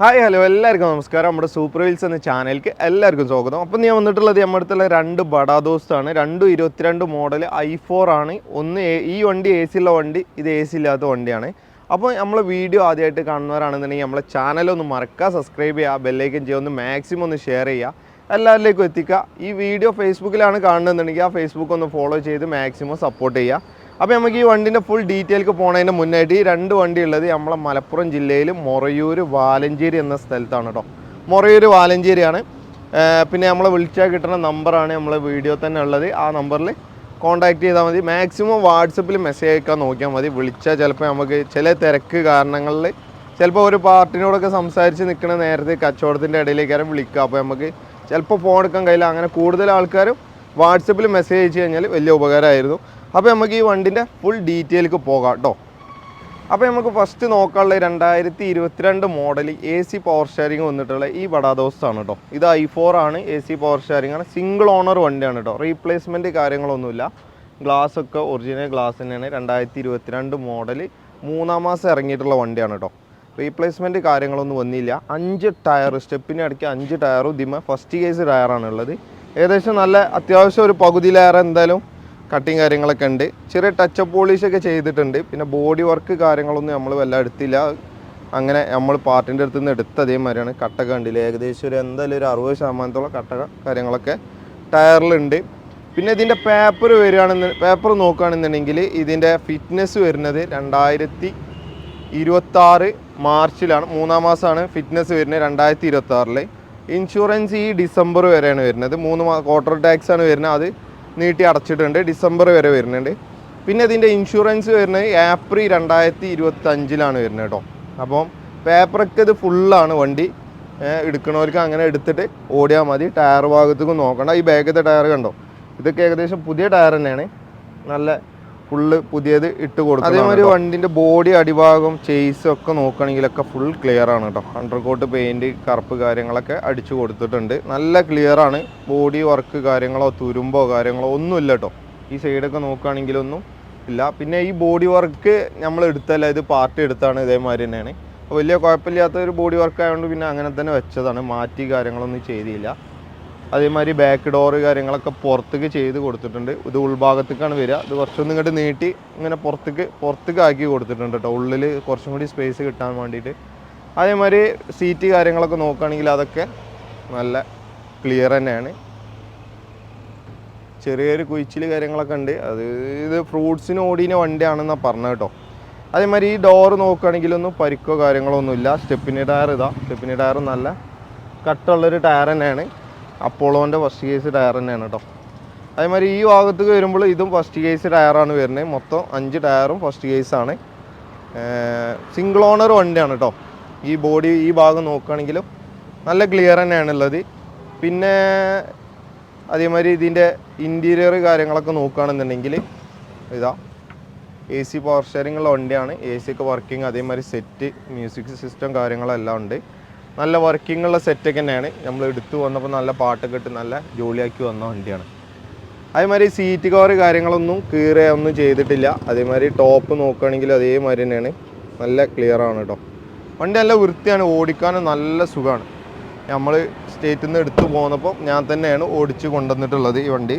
Hi hello എല്ലാവർക്കും നമസ്കാരം. നമ്മുടെ സൂപ്പർ വീൽസ് എന്ന ചാനലിലേക്ക് എല്ലാവർക്കും സ്വാഗതം. അപ്പം ഞാൻ വന്നിട്ടുള്ളത് നമ്മുടെ അടുത്തുള്ള രണ്ട് ബഡാ ദോസ്താണ് രണ്ടും ഇരുപത്തിരണ്ട് മോഡൽ ഐ ഫോർ ആണ്. ഒന്ന് ഈ വണ്ടി എ സി ഉള്ള വണ്ടി ഇത് എ സി ഇല്ലാത്ത വണ്ടിയാണ്. അപ്പോൾ നമ്മൾ വീഡിയോ ആദ്യമായിട്ട് കാണുന്നവരാണെന്നുണ്ടെങ്കിൽ നമ്മളെ ചാനലൊന്ന് മറക്കുക സബ്സ്ക്രൈബ് ചെയ്യുക ബെല്ലൈക്കൻ ചെയ്യുക ഒന്ന് മാക്സിമം ഒന്ന് ഷെയർ ചെയ്യുക എല്ലാവരിലേക്കും എത്തിക്കുക. ഈ വീഡിയോ ഫേസ്ബുക്കിലാണ് കാണുന്നതെന്നുണ്ടെങ്കിൽ ആ ഫേസ്ബുക്ക് ഒന്ന് ഫോളോ ചെയ്ത് മാക്സിമം സപ്പോർട്ട് ചെയ്യുക അപ്പോൾ നമുക്ക് ഈ വണ്ടിന്റെ ഫുൾ ഡീറ്റെയിൽക്ക് പോണതിന് മുന്നായിട്ട് ഈ രണ്ട് വണ്ടി ഉള്ളത് നമ്മളെ മലപ്പുറം ജില്ലയിൽ മൊറയൂർ വാലഞ്ചേരി എന്ന സ്ഥലത്താണ് കേട്ടോ മൊറയൂർ വാലഞ്ചേരിയാണ്. പിന്നെ നമ്മളെ വിളിച്ചാൽ കിട്ടുന്ന നമ്പറാണ് നമ്മളെ വീഡിയോ തന്നെ ഉള്ളത്. ആ നമ്പറിൽ കോൺടാക്ട് ചെയ്താൽ മതി. മാക്സിമം വാട്സപ്പിൽ മെസ്സേജ് അയക്കാൻ നോക്കിയാൽ മതി. വിളിച്ചാൽ ചിലപ്പോൾ നമുക്ക് ചില തിരക്ക് കാരണങ്ങളിൽ ചിലപ്പോൾ ഒരു പാർട്ടിനോടൊക്കെ സംസാരിച്ച് നിൽക്കുന്ന നേരത്തെ കച്ചവടത്തിന്റെ ഇടയിലേക്കാരും വിളിക്കുക അപ്പോൾ നമുക്ക് ചിലപ്പോൾ ഫോൺ എടുക്കാൻ കഴിയില്ല. അങ്ങനെ കൂടുതൽ ആൾക്കാരും വാട്സപ്പിൽ മെസ്സേജ് അയച്ചു കഴിഞ്ഞാൽ വലിയ ഉപകാരമായിരുന്നു. അപ്പോൾ നമുക്ക് ഈ വണ്ടിന്റെ ഫുൾ ഡീറ്റെയിലേക്ക് പോകാം കേട്ടോ. അപ്പോൾ നമുക്ക് ഫസ്റ്റ് നോക്കാനുള്ള രണ്ടായിരത്തി ഇരുപത്തിരണ്ട് model A C power sharing വന്നിട്ടുള്ള ഈ ബഡാദോസ്താണ് കേട്ടോ. ഇത് ഐ ഫോർ ആണ് എ സി പവർ ഷെയറിംഗ് ആണ്. സിംഗിൾ ഓണർ വണ്ടിയാണ് കേട്ടോ. റീപ്ലേസ്മെന്റ് കാര്യങ്ങളൊന്നുമില്ല. ഗ്ലാസ് ഒക്കെ ഒറിജിനൽ ഗ്ലാസ് തന്നെയാണ്. രണ്ടായിരത്തി ഇരുപത്തിരണ്ട് മോഡൽ മൂന്നാം മാസം ഇറങ്ങിയിട്ടുള്ള വണ്ടിയാണ് കേട്ടോ. റീപ്ലേസ്മെന്റ് കാര്യങ്ങളൊന്നും വന്നില്ല. അഞ്ച് ടയർ സ്റ്റെപ്പിന്റെ ഇടയ്ക്ക് അഞ്ച് ടയറും ദിമ ഫസ്റ്റ് കേസ് ടയറാണ് ഉള്ളത്. ഏകദേശം നല്ല അത്യാവശ്യം ഒരു പകുതിയിലേറെ എന്തായാലും കട്ടിങ് കാര്യങ്ങളൊക്കെ ഉണ്ട്. ചെറിയ ടച്ചപ്പ് പോളിഷ് ഒക്കെ ചെയ്തിട്ടുണ്ട്. പിന്നെ ബോഡി വർക്ക് കാര്യങ്ങളൊന്നും നമ്മൾ വല്ല എടുത്തില്ല. അങ്ങനെ നമ്മൾ പാർട്ടിന്റെ അടുത്ത് നിന്ന് എടുത്ത അതേമാതിരിയാണ് കട്ടൊക്കെ ഉണ്ടില്ല ഏകദേശം ഒരു എന്തായാലും ഒരു അറുപത് ശതമാനത്തോളം കട്ട കാര്യങ്ങളൊക്കെ ടയറിലുണ്ട് പിന്നെ ഇതിന്റെ പേപ്പർ വരികയാണെന്ന് പേപ്പർ നോക്കുകയാണെന്നുണ്ടെങ്കിൽ ഇതിന്റെ ഫിറ്റ്നസ് വരുന്നത് രണ്ടായിരത്തി ഇരുപത്താറ് മാർച്ചിലാണ്. മൂന്നാം മാസമാണ് ഫിറ്റ്നസ് വരുന്നത് രണ്ടായിരത്തി ഇരുപത്തി ആറിൽ ഇൻഷുറൻസ് ഈ ഡിസംബർ വരെയാണ് വരുന്നത്. മൂന്ന് ക്വാർട്ടർ ടാക്സ് ആണ് വരുന്നത്. അത് നീട്ടി അടച്ചിട്ടുണ്ട്. ഡിസംബർ വരെ വരുന്നുണ്ട്. പിന്നെ ഇതിന്റെ ഇൻഷുറൻസ് വരുന്നത് ഏപ്രിൽ രണ്ടായിരത്തി ഇരുപത്തഞ്ചിലാണ് വരുന്നത് കേട്ടോ. അപ്പം പേപ്പറൊക്കെ ഇത് ഫുള്ളാണ് വണ്ടി. എടുക്കണവർക്ക് അങ്ങനെ എടുത്തിട്ട് ഓടിയാൽ മതി. ടയർ ഭാഗത്തേക്ക് നോക്കണ്ട. ഈ ബാഗത്തെ ടയർ കണ്ടോ? ഇതൊക്കെ ഏകദേശം പുതിയ ടയർ തന്നെയാണ്. നല്ല ഫുള്ള് പുതിയത് ഇട്ട് കൊടുക്കും അതേമാതിരി വണ്ടിന്റെ ബോഡി അടിഭാഗം ചേസ് ഒക്കെ നോക്കുകയാണെങ്കിലൊക്കെ ഫുൾ ക്ലിയർ ആണ് കേട്ടോ അണ്ടർ കോട്ട് പെയിന്റ് കറുപ്പ് കാര്യങ്ങളൊക്കെ അടിച്ചു കൊടുത്തിട്ടുണ്ട്. നല്ല ക്ലിയർ ആണ്. ബോഡി വർക്ക് കാര്യങ്ങളോ തുരുമ്പോ കാര്യങ്ങളോ ഒന്നുമില്ല കേട്ടോ ഈ സൈഡൊക്കെ നോക്കുകയാണെങ്കിലൊന്നും ഇല്ല. പിന്നെ ഈ ബോഡി വർക്ക് നമ്മൾ എടുത്തല്ല ഇത് പാർട്ടി എടുത്താണ് ഇതേമാതിരി തന്നെയാണ്. അപ്പോൾ വലിയ കുഴപ്പമില്ലാത്ത ഒരു ബോഡി വർക്ക് ആയതുകൊണ്ട് പിന്നെ അങ്ങനെ തന്നെ വെച്ചതാണ്. മാറ്റി കാര്യങ്ങളൊന്നും ചെയ്തില്ല. അതേമാതിരി ബാക്ക് ഡോർ കാര്യങ്ങളൊക്കെ പുറത്തേക്ക് ചെയ്ത് കൊടുത്തിട്ടുണ്ട്. ഇത് ഉൾഭാഗത്തേക്കാണ് വരിക. ഇത് കുറച്ചൊന്നും ഇങ്ങോട്ട് നീട്ടി ഇങ്ങനെ പുറത്തേക്ക് പുറത്തേക്ക് ആക്കി കൊടുത്തിട്ടുണ്ട് കേട്ടോ ഉള്ളിൽ കുറച്ചും കൂടി സ്പേസ് കിട്ടാൻ വേണ്ടിയിട്ട്. അതേമാതിരി സീറ്റ് കാര്യങ്ങളൊക്കെ നോക്കുകയാണെങ്കിൽ അതൊക്കെ നല്ല ക്ലിയർ തന്നെയാണ്. ചെറിയൊരു കുയിച്ചിൽ കാര്യങ്ങളൊക്കെ ഉണ്ട്. അത് ഇത് ഫ്രൂട്ട്സിന് ഓടിന വണ്ടിയാണെന്നാണ് പറഞ്ഞത് കേട്ടോ അതേമാതിരി ഈ ഡോറ് നോക്കുകയാണെങ്കിലൊന്നും പരിക്കോ കാര്യങ്ങളോ ഒന്നുമില്ല. സ്റ്റെപ്പിന്റെ ടയർ ഇതാ. സ്റ്റെപ്പിന്റെ ടയർ നല്ല കട്ടുള്ളൊരു ടയർ തന്നെയാണ്. അപ്പോളോന്റെ ഫസ്റ്റ് കേസ് ടയർ തന്നെയാണ് കേട്ടോ. അതേമാതിരി ഈ ഭാഗത്തേക്ക് വരുമ്പോൾ ഇതും ഫസ്റ്റ് കേസ് ടയറാണ് വരുന്നത് മൊത്തം അഞ്ച് ടയറും ഫസ്റ്റ് കേസാണ് സിംഗിൾ ഓണർ വണ്ടിയാണ് കേട്ടോ. ഈ ബോഡി ഈ ഭാഗം നോക്കുകയാണെങ്കിലും നല്ല ക്ലിയർ തന്നെയാണ് ഉള്ളത്. പിന്നെ അതേമാതിരി ഇതിന്റെ ഇന്റീരിയർ കാര്യങ്ങളൊക്കെ നോക്കുകയാണെന്നുണ്ടെങ്കിൽ ഇതാ എ സി പവർ ഷെയറിംഗ് ഉള്ള വണ്ടിയാണ്. എ സി ഒക്കെ വർക്കിംഗ് അതേമാതിരി സെറ്റ് മ്യൂസിക് സിസ്റ്റം കാര്യങ്ങളെല്ലാം ഉണ്ട്. നല്ല വർക്കിംഗ് ഉള്ള സെറ്റൊക്കെ തന്നെയാണ്. നമ്മൾ എടുത്തു വന്നപ്പോൾ നല്ല പാട്ടൊക്കെ ഇട്ട് നല്ല ജോലിയാക്കി വന്ന വണ്ടിയാണ്. അതേമാതിരി സീറ്റ് കവർ കാര്യങ്ങളൊന്നും കീറുക ഒന്നും ചെയ്തിട്ടില്ല. അതേമാതിരി ടോപ്പ് നോക്കുകയാണെങ്കിൽ അതേമാതിരി തന്നെയാണ്. നല്ല ക്ലിയർ ആണ് കേട്ടോ വണ്ടി നല്ല വൃത്തിയാണ്. ഓടിക്കാനും നല്ല സുഖമാണ്. നമ്മൾ സ്റ്റേറ്റിൽ നിന്ന് എടുത്തു പോന്നപ്പോൾ ഞാൻ തന്നെയാണ് ഓടിച്ച് കൊണ്ടുവന്നിട്ടുള്ളത് ഈ വണ്ടി.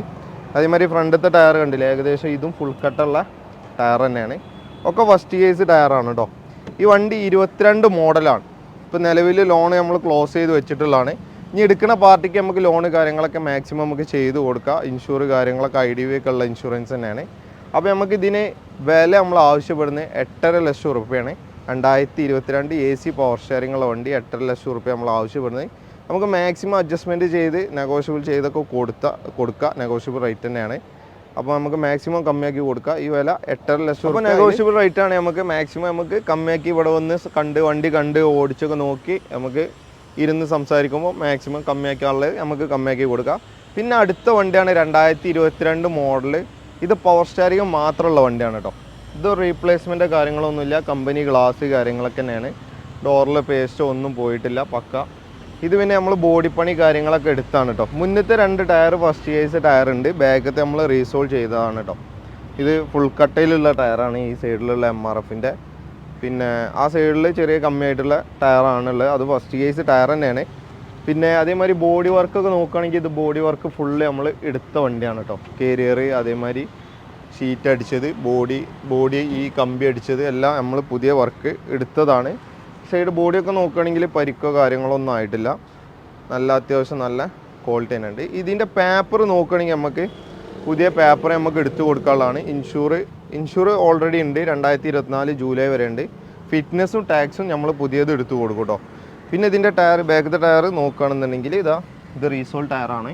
അതേമാതിരി ഫ്രണ്ടത്തെ ടയർ കണ്ടില്ലേ? ഏകദേശം ഇതും ഫുൾ കട്ടുള്ള ടയർ തന്നെയാണ്. ഒക്കെ ഫസ്റ്റ് കേസ് ടയറാണ് കേട്ടോ ഈ വണ്ടി ഇരുപത്തിരണ്ട് മോഡലാണ് ഇപ്പോൾ നിലവിൽ ലോൺ നമ്മൾ ക്ലോസ് ചെയ്ത് വെച്ചിട്ടുള്ളതാണ്. ഇനി എടുക്കുന്ന പാർട്ടിക്ക് നമുക്ക് ലോണ് കാര്യങ്ങളൊക്കെ മാക്സിമം നമുക്ക് ചെയ്ത് കൊടുക്കുക ഇൻഷുർ കാര്യങ്ങളൊക്കെ ഐ ഡി വി ഒക്കെ ഉള്ള ഇൻഷുറൻസ് തന്നെയാണ്. അപ്പോൾ നമുക്ക് ഇതിന് വില നമ്മൾ ആവശ്യപ്പെടുന്നത് എട്ടര ലക്ഷം റുപ്യയാണ് രണ്ടായിരത്തി ഇരുപത്തിരണ്ട് എ സി പവർ ഷെയറിംഗ് ഉള്ള വണ്ടി എട്ടര ലക്ഷം റുപ്യ നമ്മൾ ആവശ്യപ്പെടുന്നത്. നമുക്ക് മാക്സിമം അഡ്ജസ്റ്റ്മെന്റ് ചെയ്ത് നെഗോഷ്യബിൾ ചെയ്തൊക്കെ കൊടുത്ത കൊടുക്കുക. നെഗോഷ്യബിൾ റേറ്റ് തന്നെയാണ്. അപ്പോൾ നമുക്ക് മാക്സിമം കമ്മിയാക്കി കൊടുക്കുക ഈ വില എട്ടര ലക്ഷം അപ്പോൾ നെഗോഷ്യബിൾ റേറ്റ് ആണ് നമുക്ക് മാക്സിമം നമുക്ക് കമ്മിയാക്കി ഇവിടെ വന്ന് കണ്ട് വണ്ടി കണ്ട് ഓടിച്ചൊക്കെ നോക്കി നമുക്ക് ഇരുന്ന് സംസാരിക്കുമ്പോൾ മാക്സിമം കമ്മിയാക്കാനുള്ളത് നമുക്ക് കമ്മിയാക്കി കൊടുക്കാം. പിന്നെ അടുത്ത വണ്ടിയാണ് രണ്ടായിരത്തി ഇരുപത്തിരണ്ട് മോഡൽ ഇത് പവർ സ്റ്റാരിങ് മാത്രമുള്ള വണ്ടിയാണ് കേട്ടോ ഇത് റീപ്ലേസ്മെന്റ് കാര്യങ്ങളൊന്നുമില്ല. കമ്പനി ഗ്ലാസ് കാര്യങ്ങളൊക്കെ തന്നെയാണ്. ഡോറിൽ പേസ്റ്റ് ഒന്നും പോയിട്ടില്ല. പക്ക ഇത് പിന്നെ നമ്മൾ ബോഡി പണി കാര്യങ്ങളൊക്കെ എടുത്താണ് കേട്ടോ മുന്നത്തെ രണ്ട് ടയർ ഫസ്റ്റ് കേസ് ടയർ ഉണ്ട്. ബാക്കത്തെ നമ്മൾ റീസോൾവ് ചെയ്തതാണ് കേട്ടോ ഇത് ഫുൾ കട്ടയിലുള്ള ടയറാണ് ഈ സൈഡിലുള്ള എം ആർ എഫിന്റെ പിന്നെ ആ സൈഡിൽ ചെറിയ കമ്മിയായിട്ടുള്ള ടയറാണുള്ളത് അത് ഫസ്റ്റ് കേസ് ടയർ തന്നെയാണ്. പിന്നെ അതേമാതിരി ബോഡി വർക്കൊക്കെ നോക്കുകയാണെങ്കിൽ ഇത് ബോഡി വർക്ക് ഫുള്ള് നമ്മൾ എടുത്ത വണ്ടിയാണ് കേട്ടോ കേരിയർ അതേമാതിരി ഷീറ്റ് അടിച്ചത് ബോഡി ബോഡി ഈ കമ്പി അടിച്ചത് എല്ലാം നമ്മൾ പുതിയ വർക്ക് എടുത്തതാണ്. സൈഡ് ബോഡിയൊക്കെ നോക്കുകയാണെങ്കിൽ പരിക്കോ കാര്യങ്ങളോ ഒന്നും ആയിട്ടില്ല. നല്ല അത്യാവശ്യം നല്ല ക്വാളിറ്റി തന്നെ ഉണ്ട്. ഇതിന്റെ പേപ്പർ നോക്കുകയാണെങ്കിൽ നമുക്ക് പുതിയ പേപ്പർ നമുക്ക് എടുത്തു കൊടുക്കാനുള്ളതാണ്. ഇൻഷൂർ ഇൻഷൂർ ഓൾറെഡി ഉണ്ട്. രണ്ടായിരത്തി ഇരുപത്തിനാല് ജൂലൈ വരെ ഉണ്ട്. ഫിറ്റ്നസ്സും ടാക്സും നമ്മൾ പുതിയത് എടുത്തു കൊടുക്കും കേട്ടോ. പിന്നെ ഇതിന്റെ ടയർ ബാക്കത്തെ ടയർ നോക്കുകയാണെന്നുണ്ടെങ്കിൽ ഇതാ ഇത് റീസോൾ ടയറാണ്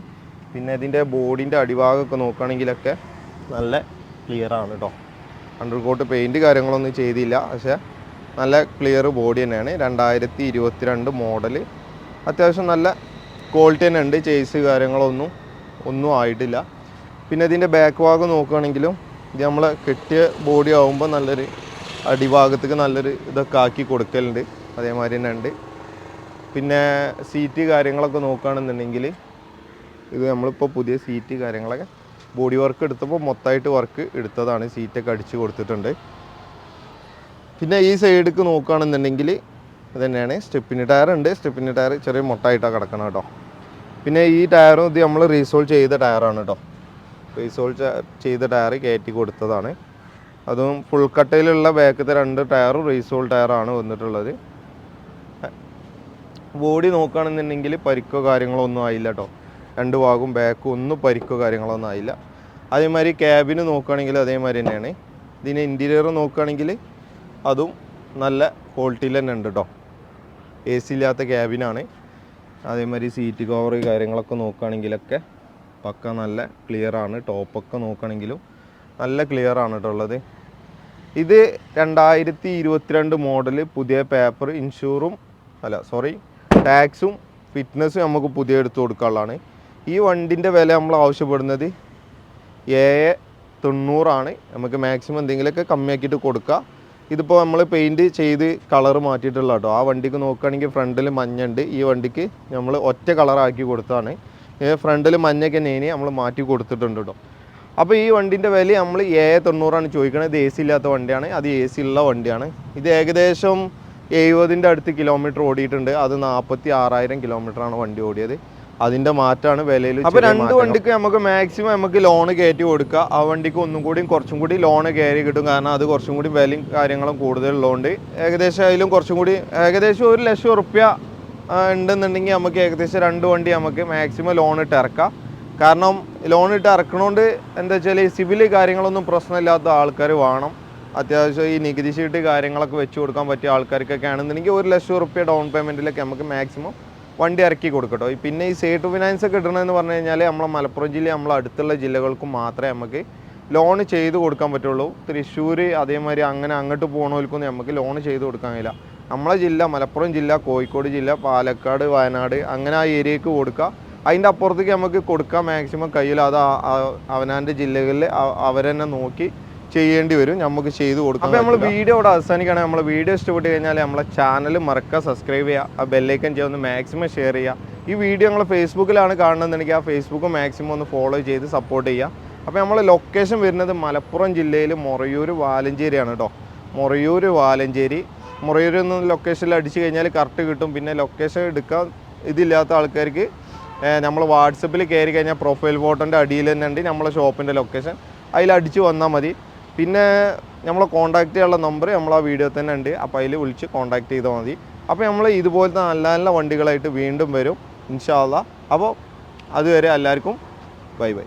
പിന്നെ ഇതിന്റെ ബോഡിന്റെ അടിഭാഗമൊക്കെ നോക്കുകയാണെങ്കിലൊക്കെ നല്ല ക്ലിയറാണ് കേട്ടോ. അണ്ടർ കോട്ട് പെയിന്റ് കാര്യങ്ങളൊന്നും ചെയ്തില്ല. പക്ഷേ നല്ല ക്ലിയർ ബോഡി തന്നെയാണ്. രണ്ടായിരത്തി ഇരുപത്തിരണ്ട് മോഡൽ അത്യാവശ്യം നല്ല ക്വാളിറ്റി തന്നെ ഉണ്ട്. ചേസ് കാര്യങ്ങളൊന്നും ഒന്നും ആയിട്ടില്ല. പിന്നെ ഇതിന്റെ ബാക്ക് ഭാഗം നോക്കുകയാണെങ്കിലും ഇത് നമ്മൾ കെട്ടിയ ബോഡി ആകുമ്പോൾ നല്ലൊരു അടിഭാഗത്തേക്ക് നല്ലൊരു ഇതൊക്കെ ആക്കി കൊടുക്കലുണ്ട്. അതേമാതിരി തന്നെ ഉണ്ട്. പിന്നെ സീറ്റ് കാര്യങ്ങളൊക്കെ നോക്കുകയാണെന്നുണ്ടെങ്കിൽ ഇത് നമ്മളിപ്പോൾ പുതിയ സീറ്റ് കാര്യങ്ങളൊക്കെ ബോഡി വർക്ക് എടുത്തപ്പോൾ മൊത്തമായിട്ട് വർക്ക് എടുത്തതാണ്. സീറ്റൊക്കെ അടിച്ച് കൊടുത്തിട്ടുണ്ട്. പിന്നെ ഈ സൈഡിലേക്ക് നോക്കുകയാണെന്നുണ്ടെങ്കിൽ തന്നെയാണ്. സ്റ്റെപ്പിന് ടയർ ഉണ്ട്. സ്റ്റെപ്പിന് ടയർ ചെറിയ മൊട്ടായിട്ടാണ് കിടക്കണം കേട്ടോ. പിന്നെ ഈ ടയറും ഇത് നമ്മൾ റീസോൾവ് ചെയ്ത ടയറാണ് കേട്ടോ. റീസോൾവ് ചെയ്ത ടയർ കയറ്റി കൊടുത്തതാണ്. അതും ഫുൾ കട്ടയിലുള്ള ബാക്കത്തെ രണ്ട് ടയറും റീസോൾ ടയറാണ് വന്നിട്ടുള്ളത്. ബോഡി നോക്കുകയാണെന്നുണ്ടെങ്കിൽ പരിക്കോ കാര്യങ്ങളോ ഒന്നും ആയില്ല കേട്ടോ. രണ്ട് ഭാഗവും ബാക്കും ഒന്നും പരിക്കോ കാര്യങ്ങളോ ഒന്നും ആയില്ല. അതേമാതിരി ക്യാബിന് നോക്കുകയാണെങ്കിൽ അതേമാതിരി തന്നെയാണ്. ഇതിന് ഇന്റീരിയർ നോക്കുകയാണെങ്കിൽ അതും നല്ല ക്വാളിറ്റിയിൽ തന്നെ ഉണ്ട് കേട്ടോ എ സി ഇല്ലാത്ത ക്യാബിനാണ് അതേമാതിരി സീറ്റ് കവർ കാര്യങ്ങളൊക്കെ നോക്കുകയാണെങ്കിലൊക്കെ പക്ക നല്ല ക്ലിയർ ആണ്. ടോപ്പൊക്കെ നോക്കുകയാണെങ്കിലും നല്ല ക്ലിയർ ആണ് കേട്ടോ ഉള്ളത്. ഇത് രണ്ടായിരത്തി ഇരുപത്തിരണ്ട് മോഡൽ പുതിയ പേപ്പർ ഇൻഷൂറും അല്ല സോറി ടാക്സും ഫിറ്റ്നസ്സും നമുക്ക് പുതിയ എടുത്തു കൊടുക്കാനുള്ളതാണ്. ഈ വണ്ടിന്റെ വില നമ്മൾ ആവശ്യപ്പെടുന്നത് ഏഴ് തൊണ്ണൂറാണ്. നമുക്ക് മാക്സിമം എന്തെങ്കിലുമൊക്കെ കമ്മിയാക്കിയിട്ട് കൊടുക്കുക ഇതിപ്പോൾ നമ്മൾ പെയിന്റ് ചെയ്ത് കളർ മാറ്റിയിട്ടുള്ള കേട്ടോ ആ വണ്ടിക്ക് നോക്കുകയാണെങ്കിൽ ഫ്രണ്ടിൽ മഞ്ഞുണ്ട്. ഈ വണ്ടിക്ക് നമ്മൾ ഒറ്റ കളറാക്കി കൊടുത്താണ്. ഫ്രണ്ടിൽ മഞ്ഞൊക്കെ നേനി നമ്മൾ മാറ്റി കൊടുത്തിട്ടുണ്ട് കേട്ടോ അപ്പോൾ ഈ വണ്ടിന്റെ വില നമ്മൾ ഏഴ് തൊണ്ണൂറാണ് ചോദിക്കുന്നത് ഇത് എ സി ഇല്ലാത്ത വണ്ടിയാണ്. അത് എ സി ഉള്ള വണ്ടിയാണ്. ഇത് ഏകദേശം എഴുപതിന്റെ അടുത്ത് കിലോമീറ്റർ ഓടിയിട്ടുണ്ട്. അത് നാൽപ്പത്തി ആറായിരം കിലോമീറ്ററാണ് വണ്ടി ഓടിയത്. അതിന്റെ മാറ്റാണ് വിലയിൽ അപ്പൊ രണ്ട് വണ്ടിക്ക് നമുക്ക് മാക്സിമം നമുക്ക് ലോൺ കയറ്റി കൊടുക്കുക ആ വണ്ടിക്ക് ഒന്നും കൂടി കുറച്ചും കൂടി ലോൺ കയറി കിട്ടും. കാരണം അത് കുറച്ചും കൂടി വിലയും കാര്യങ്ങളും കൂടുതലുള്ളതുകൊണ്ട് ഏകദേശം അതിലും കുറച്ചും കൂടി ഏകദേശം ഒരു ലക്ഷം ഉറുപ്യ ഉണ്ടെന്നുണ്ടെങ്കിൽ നമുക്ക് ഏകദേശം രണ്ട് വണ്ടി നമുക്ക് മാക്സിമം ലോൺ ഇട്ട് ഇറക്കാം. കാരണം ലോൺ ഇട്ട് ഇറക്കണോണ്ട് എന്താ വെച്ചാൽ ഈ സിവിൽ കാര്യങ്ങളൊന്നും പ്രശ്നമില്ലാത്ത ആൾക്കാർ വേണം. അത്യാവശ്യം ഈ നികുതി ചീട്ട് കാര്യങ്ങളൊക്കെ വെച്ച് കൊടുക്കാൻ പറ്റിയ ആൾക്കാർക്കൊക്കെ ആണെന്നുണ്ടെങ്കിൽ ഒരു ലക്ഷം റുപ്യ ഡൗൺ പേയ്മെന്റിലൊക്കെ നമുക്ക് മാക്സിമം വണ്ടി ഇറക്കി കൊടുക്കട്ടോ. പിന്നെ ഈ സേട്ട് ഫിനാൻസ് ഒക്കെ ഇടണമെന്ന് പറഞ്ഞു കഴിഞ്ഞാൽ നമ്മളെ മലപ്പുറം ജില്ല നമ്മളെ അടുത്തുള്ള ജില്ലകൾക്ക് മാത്രമേ നമുക്ക് ലോൺ ചെയ്ത് കൊടുക്കാൻ പറ്റുള്ളൂ. തൃശ്ശൂർ അതേമാതിരി അങ്ങനെ അങ്ങോട്ട് പോകണവർക്കൊന്നും നമുക്ക് ലോൺ ചെയ്ത് കൊടുക്കാൻ കഴിയില്ല. നമ്മളെ ജില്ല മലപ്പുറം ജില്ല കോഴിക്കോട് ജില്ല പാലക്കാട് വയനാട് അങ്ങനെ ആ ഏരിയക്ക് കൊടുക്കുക. അതിന്റെ അപ്പുറത്തേക്ക് നമുക്ക് കൊടുക്കാൻ മാക്സിമം കഴിയില്ല. അത് അവനാന്റെ ജില്ലകളിൽ അവരെന്നെ നോക്കി ചെയ്യേണ്ടി വരും. നമുക്ക് ചെയ്തു കൊടുക്കാം അപ്പോൾ നമ്മൾ വീഡിയോ ഇവിടെ അവസാനിക്കുകയാണെങ്കിൽ നമ്മൾ വീഡിയോ ഇഷ്ടപ്പെട്ട് കഴിഞ്ഞാൽ നമ്മളെ ചാനൽ മറക്കുക സബ്സ്ക്രൈബ് ചെയ്യുക ആ ബെല്ലൈക്കൻ ചെയ്യുന്ന മാക്സിമം ഷെയർ ചെയ്യുക ഈ വീഡിയോ നമ്മൾ ഫേസ്ബുക്കിലാണ് കാണുന്നതെന്നുണ്ടെങ്കിൽ ആ ഫേസ്ബുക്ക് മാക്സിമം ഒന്ന് ഫോളോ ചെയ്ത് സപ്പോർട്ട് ചെയ്യുക അപ്പോൾ നമ്മൾ ലൊക്കേഷൻ വരുന്നത് മലപ്പുറം ജില്ലയിൽ മൊറയൂർ വാലഞ്ചേരിയാണ് കേട്ടോ മൊറയൂർ വാലഞ്ചേരി. മൊറയൂർ എന്ന ലൊക്കേഷനിൽ അടിച്ചു കഴിഞ്ഞാൽ കറക്റ്റ് കിട്ടും. പിന്നെ ലൊക്കേഷൻ എടുക്കാൻ ഇതില്ലാത്ത ആൾക്കാർക്ക് നമ്മൾ വാട്സപ്പിൽ കയറി കഴിഞ്ഞാൽ പ്രൊഫൈൽ ഫോട്ടോന്റെ അടിയിൽ തന്നെ ഉണ്ട് നമ്മളെ ഷോപ്പിന്റെ ലൊക്കേഷൻ അതിൽ അടിച്ച് വന്നാൽ മതി. പിന്നെ നമ്മളെ കോൺടാക്ട് ചെയ്യാനുള്ള നമ്പർ നമ്മൾ ആ വീഡിയോ തന്നെ ഉണ്ട്. അപ്പോൾ അതിൽ വിളിച്ച് കോൺടാക്ട് ചെയ്താൽ മതി. അപ്പോൾ നമ്മൾ ഇതുപോലത്തെ നല്ല നല്ല വണ്ടികളായിട്ട് വീണ്ടും വരും. ഇൻഷാല്ല അപ്പോൾ അതുവരെ എല്ലാവർക്കും ബൈ ബൈ.